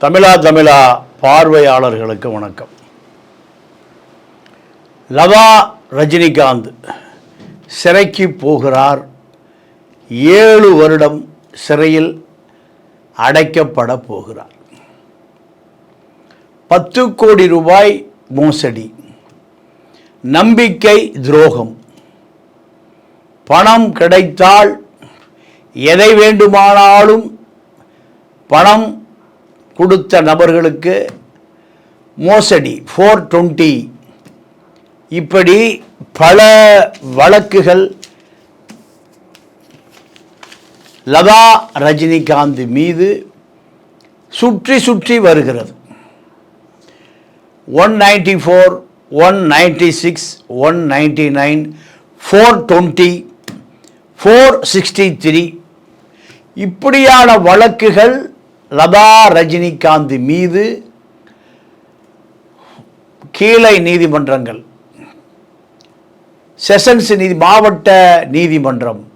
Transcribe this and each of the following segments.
தமிழா தமிழா பார்வையாளர்களுக்கு வணக்கம். லதா ரஜினிகாந்த் சிறைக்கு போகிறார். ஏழு வருடம் சிறையில் அடைக்கப்பட போகிறார். பத்து கோடி ரூபாய் மோசடி நம்பிக்கை துரோகம். பணம் கிடைத்தால் எதை வேண்டுமானாலும் பணம் கொடுத்த நபர்களுக்கு மோசடி ஃபோர் டுவெண்ட்டி இப்படி பல வழக்குகள் லதா ரஜினிகாந்த் மீது சுற்றி சுற்றி வருகிறது. One ninety four one ninety six one ninety nine four twenty four sixty three இப்படியான வழக்குகள் லதா ரஜினிகாந்த் மீது கீழை நீதிமன்றங்கள். செஷன்ஸ் நீதி மாவட்ட நீதிமன்றம்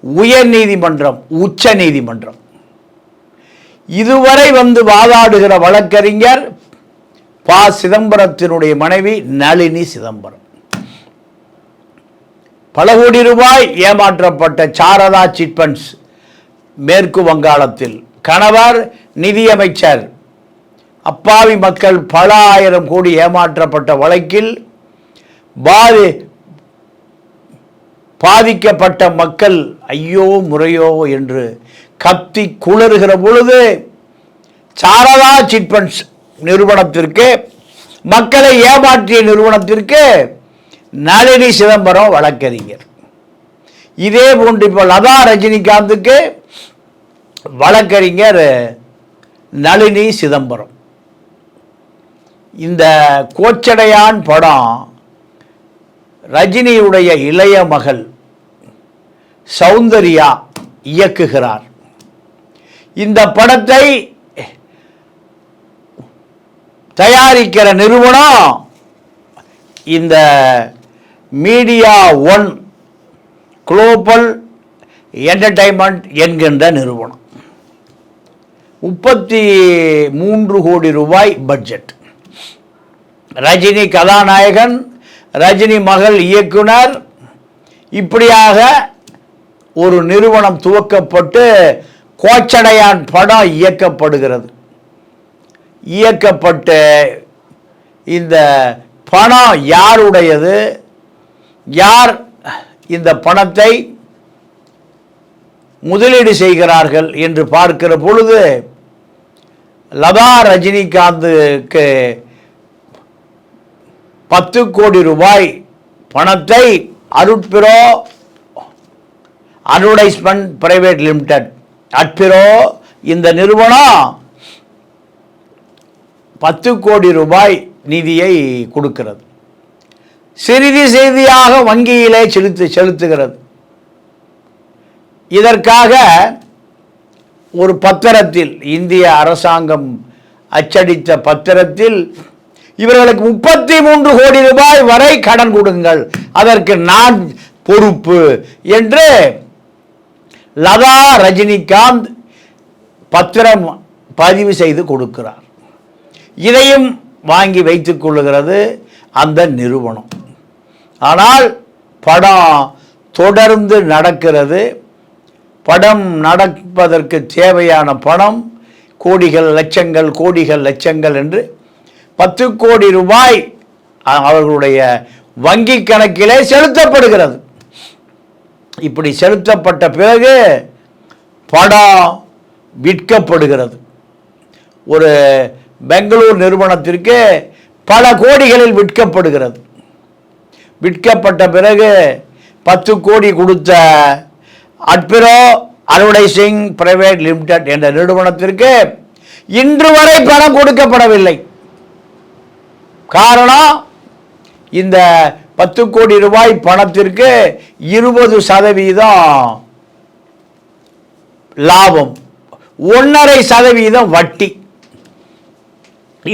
உயர் நீதிமன்றம் உச்ச நீதிமன்றம். இதுவரை வந்து வாதாடுகிற வழக்கறிஞர் ப. சிதம்பரத்தினுடைய மனைவி நளினி சிதம்பரம். பல கோடி ரூபாய் ஏமாற்றப்பட்ட சாரதா சிட்பண்ட்ஸ் மேற்கு வங்காளத்தில். கணவர் நிதியமைச்சர். அப்பாவி மக்கள் பல ஆயிரம் கோடி ஏமாற்றப்பட்ட வழக்கில் பாதி பாதிக்கப்பட்ட மக்கள் ஐயோ முறையோ என்று கத்தி குளறுகிற பொழுது சாரதா சிட்பண்ட்ஸ் நிறுவனத்திற்கு மக்களை ஏமாற்றிய நிறுவனத்திற்கு நளினி சிதம்பரம் வழக்கறிஞர். இதே போன்று இப்போ லதா ரஜினிகாந்துக்கு வழக்கறிஞர் நளினி சிதம்பரம். இந்த கோச்சடையான் படம் ரஜினியுடைய இளைய மகள் சௌந்தர்யா இயக்குகிறார். இந்த படத்தை தயாரிக்கிற நிறுவனம் இந்த மீடியா ஒன் குளோபல் என்டர்டைன்மெண்ட் என்கின்ற நிறுவனம். முப்பத்தி மூன்று கோடி ரூபாய் பட்ஜெட் ரஜினி கதாநாயகன் ரஜினி மகள் இயக்குனர் இப்படியாக ஒரு நிறுவனம் துவக்கப்பட்டு கோச்சடையான் படம் இயக்கப்படுகிறது. இயக்கப்பட்டு இந்த பணம் யாருடையது? யார் இந்த பணத்தை முதலீடு செய்கிறார்கள் என்று பார்க்கிற பொழுது லதா ரஜினிகாந்துக்கு பத்து கோடி ரூபாய் பணத்தை அருட்பிரோ அட்வர்டைஸ்மெண்ட் பிரைவேட் லிமிடெட் அட்பிரோ இந்த நிறுவனம் பத்து கோடி ரூபாய் நிதியை கொடுக்கிறது. சிறிது செய்தியாக வங்கியிலே செலுத்து செலுத்துகிறது. இதற்காக ஒரு பத்திரத்தில் இந்திய அரசாங்கம் அச்சடித்த பத்திரத்தில் இவர்களுக்கு முப்பத்தி மூன்று கோடி ரூபாய் வரை கடன் கொடுங்கள். அதற்கு நான் பொறுப்பு என்று லதா ரஜினிகாந்த் பத்திரம் பதிவு செய்து கொடுக்கிறார். இதையும் வாங்கி வைத்துக் கொள்ளுகிறது அந்த நிறுவனம். ஆனால் படம் தொடர்ந்து நடக்கிறது. படம் நடப்பதற்கு தேவையான பணம் கோடிகள் லட்சங்கள் கோடிகள் லட்சங்கள் என்று பத்து கோடி ரூபாய் அவர்களுடைய வங்கி கணக்கிலே செலுத்தப்படுகிறது. இப்படி செலுத்தப்பட்ட பிறகு படம் விற்கப்படுகிறது. ஒரு பெங்களூர் நிறுவனத்திற்கு பல கோடிகளில் விற்கப்படுகிறது. விற்கப்பட்ட பிறகு பத்து கோடி கொடுத்த அட்பிரோ அட்வர்டைசிங் பிரைவேட் லிமிடெட் என்ற நிறுவனத்திற்கு இன்று வரை பணம் கொடுக்கப்படவில்லை. காரணம் இந்த பத்து கோடி ரூபாய் பணத்திற்கு இருபது சதவீதம் லாபம் ஒன்றரை சதவீதம் வட்டி.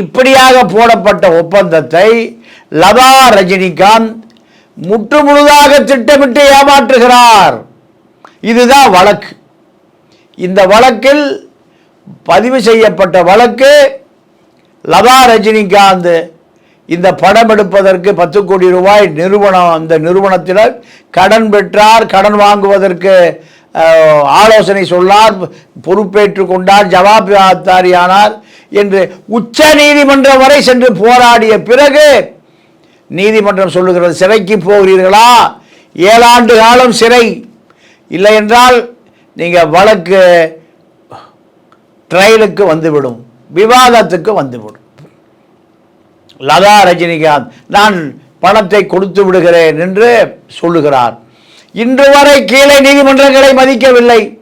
இப்படியாக போடப்பட்ட ஒப்பந்தத்தை லதா ரஜினிகாந்த் முற்று முழுதாக திட்டமிட்டு ஏமாற்றுகிறார். இதுதான் வழக்கு. இந்த வழக்கில் பதிவு செய்யப்பட்ட வழக்கு லதா ரஜினிகாந்த் இந்த படம் எடுப்பதற்கு பத்து கோடி ரூபாய் நிறுவனம் அந்த நிறுவனத்தினர் கடன் பெற்றார் கடன் வாங்குவதற்கு ஆலோசனை சொன்னார் பொறுப்பேற்றுக் கொண்டார் ஜவாப்தாரியானார் என்று உச்ச நீதிமன்றம் வரை சென்று போராடிய பிறகு நீதிமன்றம் சொல்லுகிறது சிறைக்கு போகிறீர்களா? ஏழாண்டு காலம் சிறை. இல்லை என்றால் நீங்கள் வழக்கு ட்ரையலுக்கு வந்துவிடும் விவாதத்துக்கு வந்துவிடும். லதா ரஜினிகாந்த் நான் பணத்தை கொடுத்து விடுகிறேன் என்று சொல்லுகிறார். இன்று வரை கீழே நீதிமன்றங்களை மதிக்கவில்லை.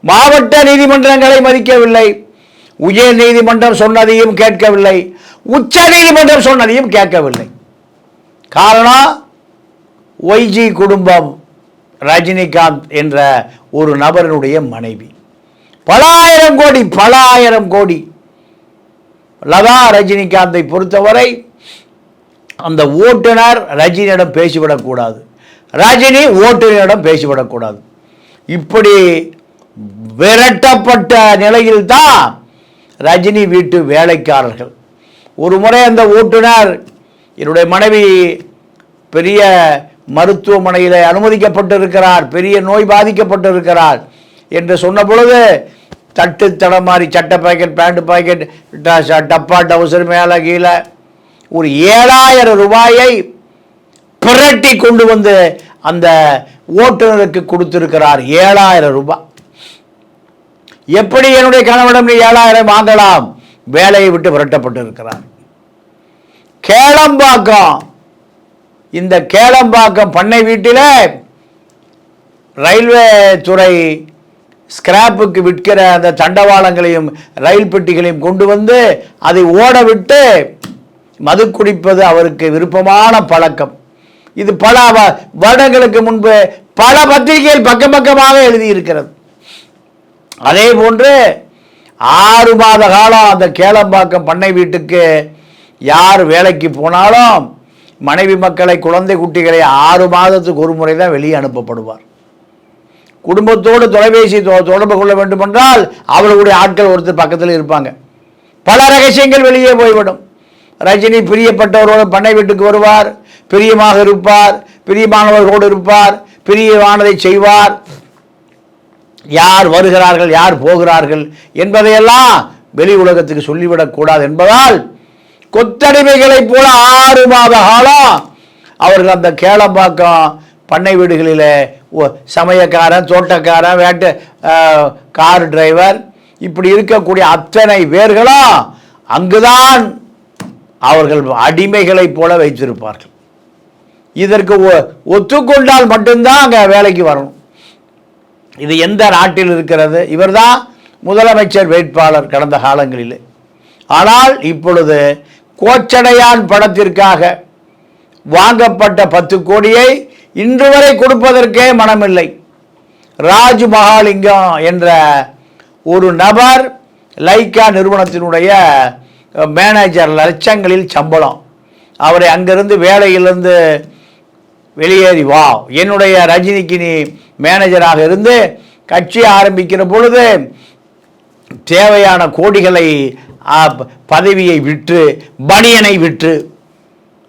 மாவட்ட நீதிமன்றங்களை மதிக்கவில்லை. உயர் நீதிமன்றம் சொன்னதையும் கேட்கவில்லை. உச்ச நீதிமன்றம் சொன்னதையும் கேட்கவில்லை. காரணம் ஒய்ஜி குடும்பம். ரஜினிகாந்த் என்ற ஒரு நபரினுடைய மனைவி. பல ஆயிரம் கோடி பல ஆயிரம் கோடி. லதா ரஜினிகாந்தை பொறுத்தவரை அந்த ஓட்டுநர் ரஜினியிடம் பேசிவிடக்கூடாது. ரஜினி ஓட்டுநரிடம் பேசிவிடக்கூடாது. இப்படி விரட்டப்பட்ட நிலையில்தான் ரஜினி வீட்டு வேலைக்காரர்கள். ஒரு முறை அந்த ஓட்டுநர் என்னுடைய மனைவி பெரிய மருத்துவமனையில் அனுமதிக்கப்பட்டிருக்கிறார் பெரிய நோய் பாதிக்கப்பட்டிருக்கிறார் என்று சொன்ன பொழுது தட்டு தடமாறி சட்டை பாக்கெட் பேண்ட் பாக்கெட் டப்பா டவுசர் மேலே கீழே ஒரு ஏழாயிரம் ரூபாயை புரட்டி கொண்டு வந்து அந்த ஓட்டுநருக்கு கொடுத்திருக்கிறார். ஏழாயிரம் ரூபாய். எப்படி என்னுடைய கணவனிடம் நீ ஏழாயிரம் வாங்கலாம்? வேலையை விட்டு விரட்டப்பட்டு இருக்கிறார் கேளம்பாக்கம். இந்த கேளம்பாக்கம் பண்ணை வீட்டில் ரயில்வே துறை ஸ்கிராப்புக்கு விற்கிற அந்த தண்டவாளங்களையும் ரயில் பெட்டிகளையும் கொண்டு வந்து அதை ஓட விட்டு மது குடிப்பது அவருக்கு விருப்பமான பழக்கம். இது பல வ- வருடங்களுக்கு முன்பு பல பத்திரிகைகள் பக்கம் பக்கமாக எழுதியிருக்கிறது. அதே போன்று ஆறு மாத காலம் அந்த கேளம்பாக்கம் பண்ணை வீட்டுக்கு யார் வேலைக்கு போனாலும் மனைவி மக்களை குழந்தை குட்டிகளை ஆறு மாதத்துக்கு ஒரு முறை தான் வெளியே அனுப்பப்படுவார். குடும்பத்தோடு தொலைபேசி தொ- தொடர்பு கொள்ள வேண்டுமென்றால் அவர்களுடைய ஆட்கள் ஒருத்தர் பக்கத்தில் இருப்பாங்க. பல ரகசியங்கள் வெளியே போய்விடும். ரஜினி பிரியப்பட்டவரோடு பண்ணை வீட்டுக்கு வருவார் பிரியமாக இருப்பார் பிரியமானவர்களோடு இருப்பார் பிரியமானதை செய்வார். யார் வருகிறார்கள் யார் போகிறார்கள் என்பதையெல்லாம் வெளி உலகத்துக்கு சொல்லிவிடக்கூடாது என்பதால் கொத்தடிமைகளைப் போல ஆறு மாத காலம் அவர்கள் அந்த கேளம்பாக்கம் பண்ணை வீடுகளில் சமயக்காரன் தோட்டக்காரன் வேட்டு கார் டிரைவர் இப்படி இருக்கக்கூடிய அத்தனை பேர்களும் அங்குதான் அவர்கள் அடிமைகளைப் போல வைத்திருப்பார்கள். இதற்கு ஒ- ஒத்துக்கொண்டால் மட்டும்தான் அங்கே வேலைக்கு வரணும். இது எந்த நாட்டில் இருக்கிறது? இவர்தான் முதலமைச்சர் வேட்பாளர் கடந்த காலங்களில். ஆனால் இப்பொழுது கோச்சடையான் படத்திற்காக வாங்கப்பட்ட பத்து கோடியை இன்று வரை கொடுப்பதற்கே மனமில்லை. ராஜ் மகாலிங்கம் என்ற ஒரு நபர் லைக்கா நிறுவனத்தினுடைய மேனேஜர் லட்சங்களில் சம்பளம். அவரை அங்கிருந்து வேலையிலிருந்து வெளியேறி வா. என்னுடைய ரஜினிக்கு நீ மேனேஜராக இருந்து கட்சி ஆரம்பிக்கிற பொழுது தேவையான கோடிகளை பதவியை விற்று பனியனை விற்று.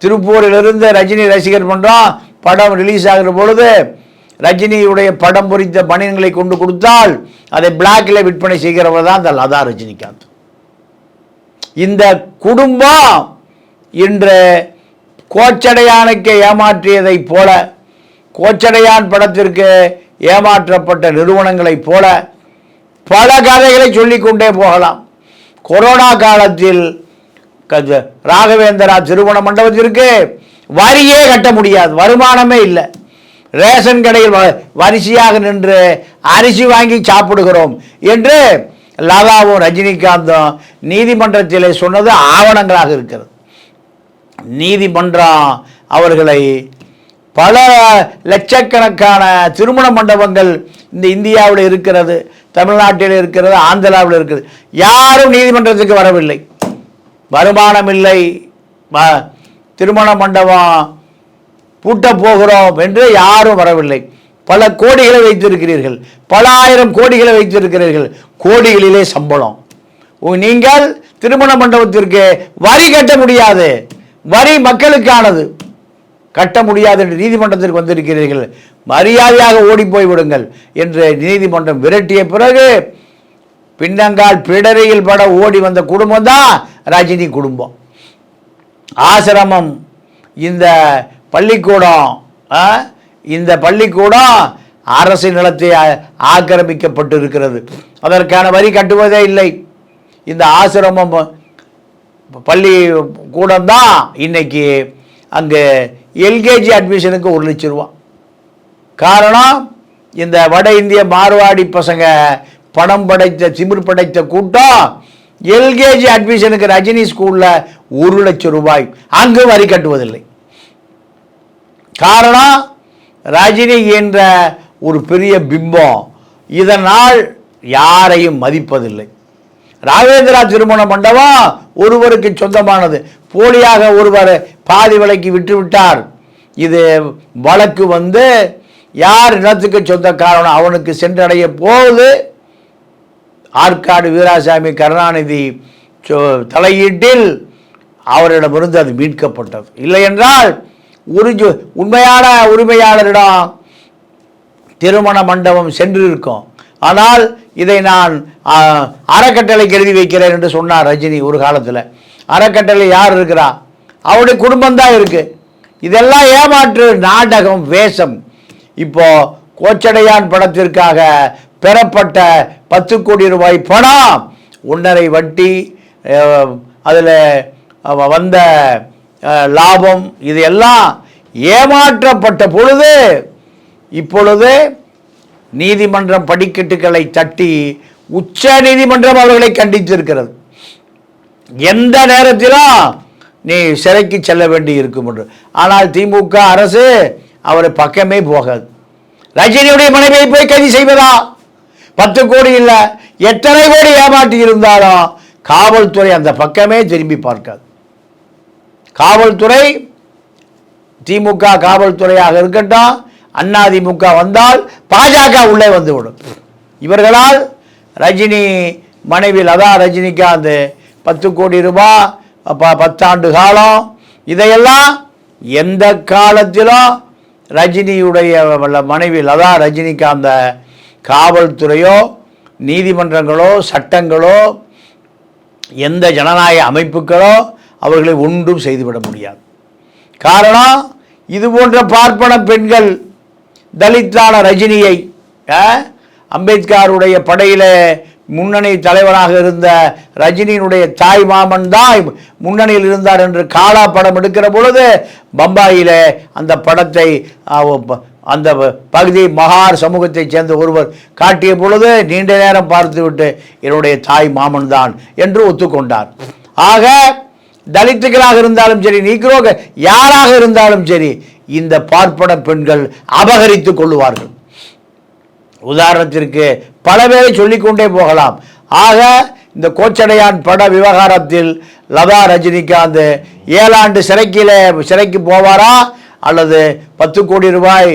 திருப்பூரிலிருந்து ரஜினி ரசிகர் மன்றம் படம் ரிலீஸ் ஆகிற பொழுது ரஜினியுடைய படம் பொறித்த பனியன்களை கொண்டு கொடுத்தால் அதை பிளாக்கில் விற்பனை செய்கிறவர் தான் அந்த லதா ரஜினிகாந்த். இந்த குடும்பம் இன்று கோச்சடையானுக்கு ஏமாற்றியதைப் போல கோச்சடையான் படத்திற்கு ஏமாற்றப்பட்ட நிறுவனங்களைப் போல பல கதைகளை சொல்லிக்கொண்டே போகலாம். கொரோனா காலத்தில் ராகவேந்திரா திருமண மண்டபத்திற்கு வரியே கட்ட முடியாது. வருமானமே இல்லை. ரேஷன் கடையில் வ- வரிசையாக நின்று அரிசி வாங்கி சாப்பிடுகிறோம் என்று லதாவும் ரஜினிகாந்தும் நீதிமன்றத்தில் சொன்னது ஆவணங்களாக இருக்கிறது. நீதிமன்றம் அவர்களை பல லட்சக்கணக்கான திருமண மண்டபங்கள் இந்த இந்தியாவில் இருக்கிறது தமிழ்நாட்டில் இருக்கிறது ஆந்திராவில் இருக்கிறது. யாரும் நீதிமன்றத்துக்கு வரவில்லை. வருமானம் இல்லை. திருமண மண்டபம் பூட்டப் போகிறோம் என்று யாரும் வரவில்லை. பல கோடிகளை வைத்திருக்கிறீர்கள். பல ஆயிரம் கோடிகளை வைத்திருக்கிறீர்கள். கோடிகளிலே சம்பளம். நீங்கள் திருமண மண்டபத்திற்கு வரி கட்ட முடியாது. வரி மக்களுக்கானது. கட்ட முடியாது என்று நீதிமன்றத்திற்கு வந்திருக்கிறீர்கள். மரியாதையாக ஓடிப்போய் விடுங்கள் என்று நீதிமன்றம் விரட்டிய பிறகு பின்னங்கால் பிடரையில் பட ஓடி வந்த குடும்பம் தான் ரஜினி குடும்பம். ஆசிரமம் இந்த பள்ளிக்கூடம் ஆ, இந்த பள்ளிக்கூடம் அரசு நிலத்தை ஆக்கிரமிக்கப்பட்டு இருக்கிறது அதற்கான வரி கட்டுவதே இல்லை. இந்த ஆசிரமம் பள்ளி கூடம் தான் இன்னைக்கு அங்கே எல்கேஜி அட்மிஷனுக்கு ஒரு லட்ச ரூபா காரணம் இந்த வட இந்திய மார்வாடி பசங்க பணம் படைத்த திமிர் படைத்த கூட்டம் எல்கேஜி அட்மிஷனுக்கு ரஜினி ஸ்கூலில் ஒரு லட்சம் ரூபாய். அங்கு வரி கட்டுவதில்லை. காரணம் ரஜினி என்ற ஒரு பெரிய பிம்பம் இதனால் யாரையும் மதிப்பதில்லை. ராகவேந்திரா திருமண மண்டபம் ஒருவருக்கு சொந்தமானது. போலியாக ஒருவர் பாதி விலைக்கு விட்டுவிட்டார் இது வழக்கு வந்து யார் இனத்துக்கு சொந்தக்காரனோ அவனுக்கு சென்றடைய போது ஆற்காடு வீராசாமி கருணாநிதி சொ- தலையீட்டில் அவரிடமிருந்து அது மீட்கப்பட்டது. இல்லை என்றால் ஒரு உண்மையான உரிமையாளரிடம் திருமண மண்டபம் சென்றிருக்கும். ஆனால் இதை நான் அறக்கட்டளைக்கு எழுதி வைக்கிறேன் என்று சொன்னார் ரஜினி ஒரு காலத்தில். அறக்கட்டளை யார் இருக்கிறா? அவருடைய குடும்பம் தான் இருக்கு. இதெல்லாம் ஏமாற்று நாடகம் வேஷம். இப்போ கோச்சடையான் படத்திற்காக பெறப்பட்ட பத்து கோடி ரூபாய் பணம் ஒன்றரை வட்டி அதில் வந்த லாபம் லாபம் இதையெல்லாம் ஏமாற்றப்பட்ட பொழுது இப்பொழுது நீதிமன்றம் படிக்கட்டுகளை தட்டி உச்ச நீதிமன்றம் அவர்களை கண்டித்திருக்கிறது. எந்த நேரத்திலும் நீ சிறைக்கு செல்ல வேண்டி இருக்கும் என்று. ஆனால் திமுக அரசு அவரை பக்கமே போகாது. ரஜினியுடைய மனைவியை போய் கைது செய்வதா? பத்து கோடி இல்லை எத்தனை கோடி ஏமாற்றி இருந்தாலும் காவல்துறை அந்த பக்கமே திரும்பி பார்க்காது. காவல்துறை திமுக காவல்துறையாக இருக்கட்டும் அண்ணா திமுக வந்தால் பாஜக உள்ளே வந்துவிடும். இவர்களால் ரஜினி மனைவி லதா ரஜினிகாந்த் பத்து கோடி ரூபாய் ப பத்தாண்டு காலம். இதையெல்லாம் எந்த காலத்திலும் ரஜினியுடைய வ- மனைவி லதா அந்த காவல்துறையோ நீதிமன்றங்களோ சட்டங்களோ எந்த ஜனநாயக அமைப்புகளோ அவர்களை ஒன்றும் செய்துவிட முடியாது. காரணம் இது போன்ற பார்ப்பன பெண்கள் தலித்தான ரஜினியை ஆ, அம்பேத்கருடைய படையில முன்னணி தலைவராக இருந்த ரஜினியினுடைய தாய் மாமன் தான் முன்னணியில் இருந்தார் என்று காலா படம் எடுக்கிற பொழுது பம்பாயில் அந்த படத்தை அந்த பகுதி மகார் சமூகத்தைச் சேர்ந்த ஒருவர் காட்டிய பொழுது நீண்ட நேரம் பார்த்துவிட்டு என்னுடைய தாய் மாமன் தான் என்று ஒத்துக்கொண்டார். ஆக தலித்துகளாக இருந்தாலும் சரி நீக்ரோ யாராக இருந்தாலும் சரி இந்த பார்ப்பன பெண்கள் அபகரித்துக் கொள்ளுவார்கள். உதாரணத்திற்கு பல பேரை சொல்லிக்கொண்டே போகலாம். ஆக இந்த கோச்சடையான் பட விவகாரத்தில் லதா ரஜினிகாந்த் ஏழாண்டு சிறைக்கில சிறைக்கு போவாரா? அல்லது பத்து கோடி ரூபாய்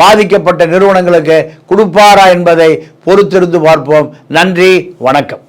பாதிக்கப்பட்ட நிறுவனங்களுக்கு கொடுப்பாரா என்பதை பொறுத்திருந்து பார்ப்போம். நன்றி வணக்கம்.